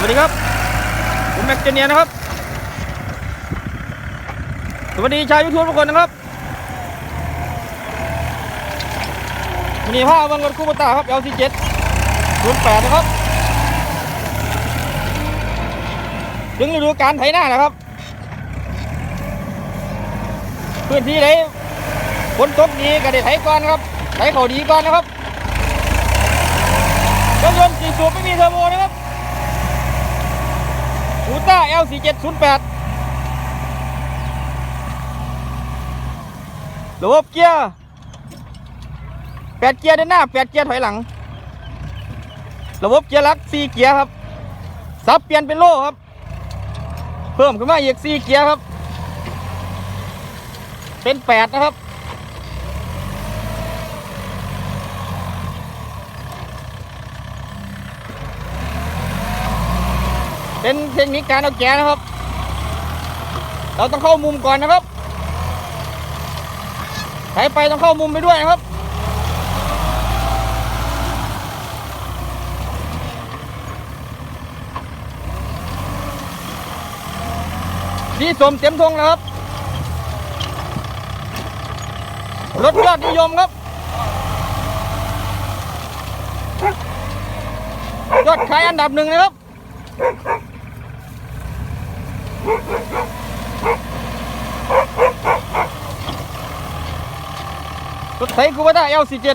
วัสดีครับ ผมแม็กเจเนียนะครับ สวัสดีชาวยูทูบทุกคนนะครับวันนี้ผ้าเบังรถคู่ปตาครับ LC7 08นะครับ ถึงฤดูการไถหน้านะครับ พื้นที่ไหนฝนตกดีก็ได้ไถก่อนนะครับไถเขาดีก่อนนะครับรื่องยนต์สี่สูบไม่มีเทอร์โบนะครับ ต้า L4708 ระบบเกียร์แปดเกียร์ด้านหน้าแปดเกียร์ถอยหลัง ระบบเกียร์ลักสี่เกียร์ครับสับเปลี่ยนเป็นโล่ครับ เพิ่มขึ้นมาอีกสี่เกียร์ครับ เป็นแปดนะครับ เป็นเทคนิคการเอาแกนะครับ เราต้องเข้ามุมก่อนนะครับไถไปต้องเข้ามุมไปด้วยนะครับสีสมเต็มทงแล้วครับ รถยอดนิยมครับยอดขายอันดับหนึ่งนะครับ รถไถกูว่าได้ L47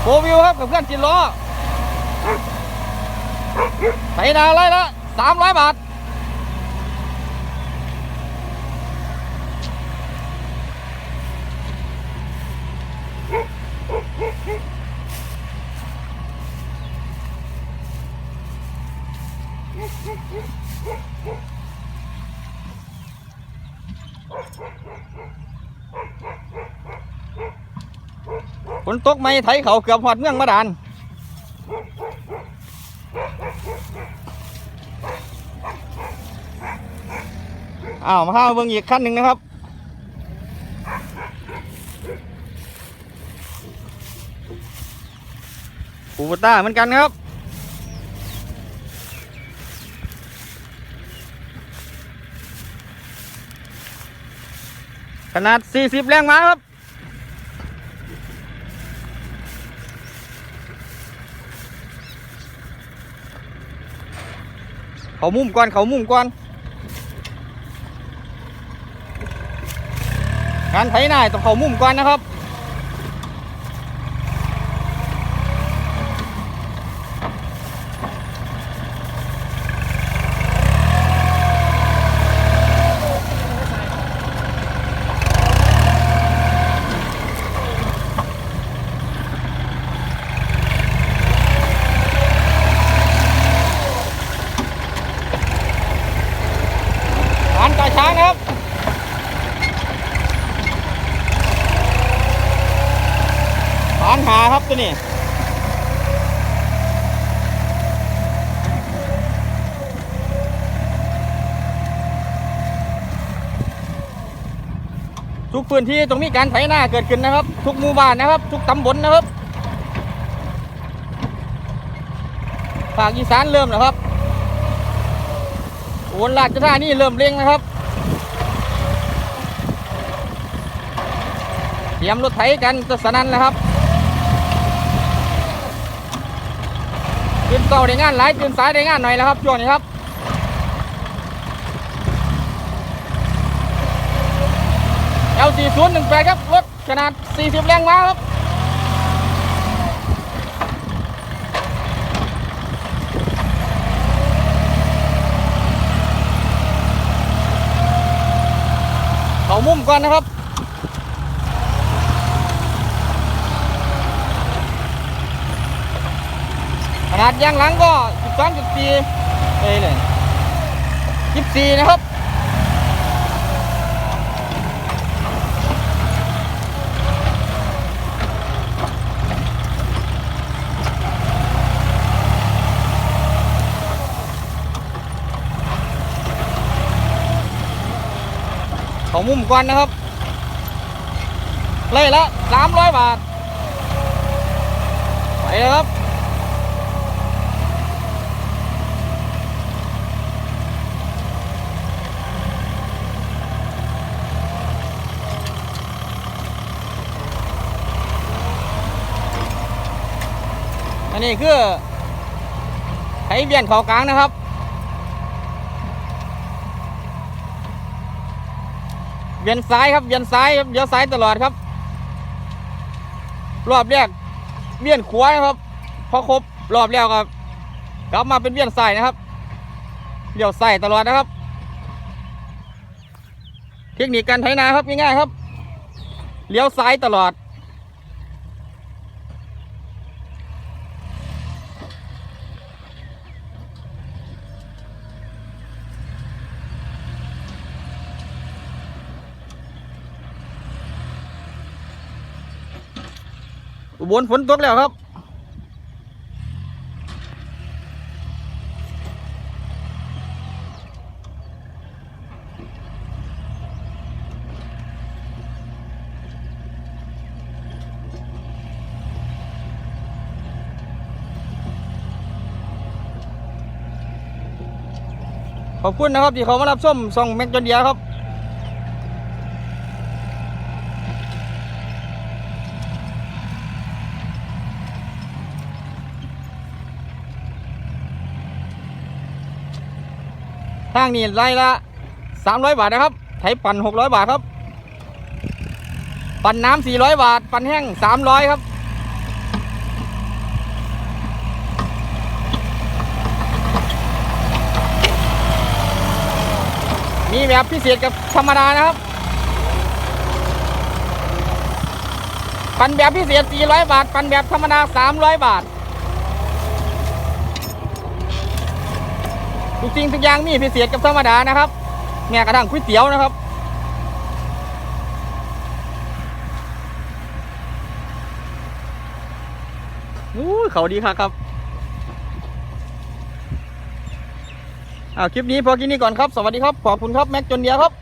โฟวิวครับกับเพื่อนจินล้อไถนาไรละ300บาท ฝนตกไหมไถเขาเกือบหอดเมืองมาดานอ้าวมาห้าเบิ่งอีกขั้นหนึ่งนะครับปูปต้าเหมือนกันครับขนาด 40 แรงม้าครับ เขามุมก่อนเขามุมก่อนการไถหน่าต้องเขามุมก่อนนะครับ อ่านต่อช้างนะครับ อ่านหาครับ ตัวนี้ทุกพื้นที่ต้องมีการไถนาเกิดขึ้นนะครับ ทุกหมู่บ้านนะครับ ทุกตำบลนะครับภาคอีสานเริ่มแล้วครับโอนราชธานีเริ่มเร่งนะครับเตรียมรถไถกันจะสนันแล้วครับตื่น เก่าได้งานหลายตื่นสายได้งานหน่อยแล้วครับช่วงนี้ครับ L4018 ครับรถขนาด40แรงม้าครับเขามุมก่อนนะครับ นาดยางหลังก็12.4เอ้ยเลย24 นะครับเขามุมก่อนนะครับไล่ละสามร้อยบาท ไปเลยครับ นนี้คือไถเบียนเขากลางนะครับเวียนซ้ายครับเวียนซ้ายครับเลี้ยวซ้ายตลอดครับ รอบแรกเวียนขวานะครับพอครบรอบแล้วครับกลับมาเป็นเวียนซ้ายนะครับเลี้ยวซ้ายตลอดนะครับ เทคนิคการไถนาครับง่ายๆครับเลี้ยวซ้ายตลอด อุบลฝนตกแล้วครับขอบคุณนะครับที่เขามารับชมส่องแม็กจนเดียครับางนี้ไล่ละสามร้อยบาทนะครับ ไถปั่นหกร้อยบาทครับ ปั่นน้ำสี่ร้อยบาท ปั่นแห้งสามร้อยครับมีแบบพิเศษกับธรรมดานะครับ ปั่นแบบพิเศษ 400 บาท ปั่นแบบธรรมดา 300 บาท ทุกสิ่งทุกอย่างมีพิเศษกับธรรมดานะครับ แม้กระทั่งก๋วยเตี๋ยวนะครับ อู้เขาดีครับครับอ่าคลิปนี้พอกินนี้ก่อนครับ สวัสดีครับ ขอบคุณครับ แม็กจนเดียครับ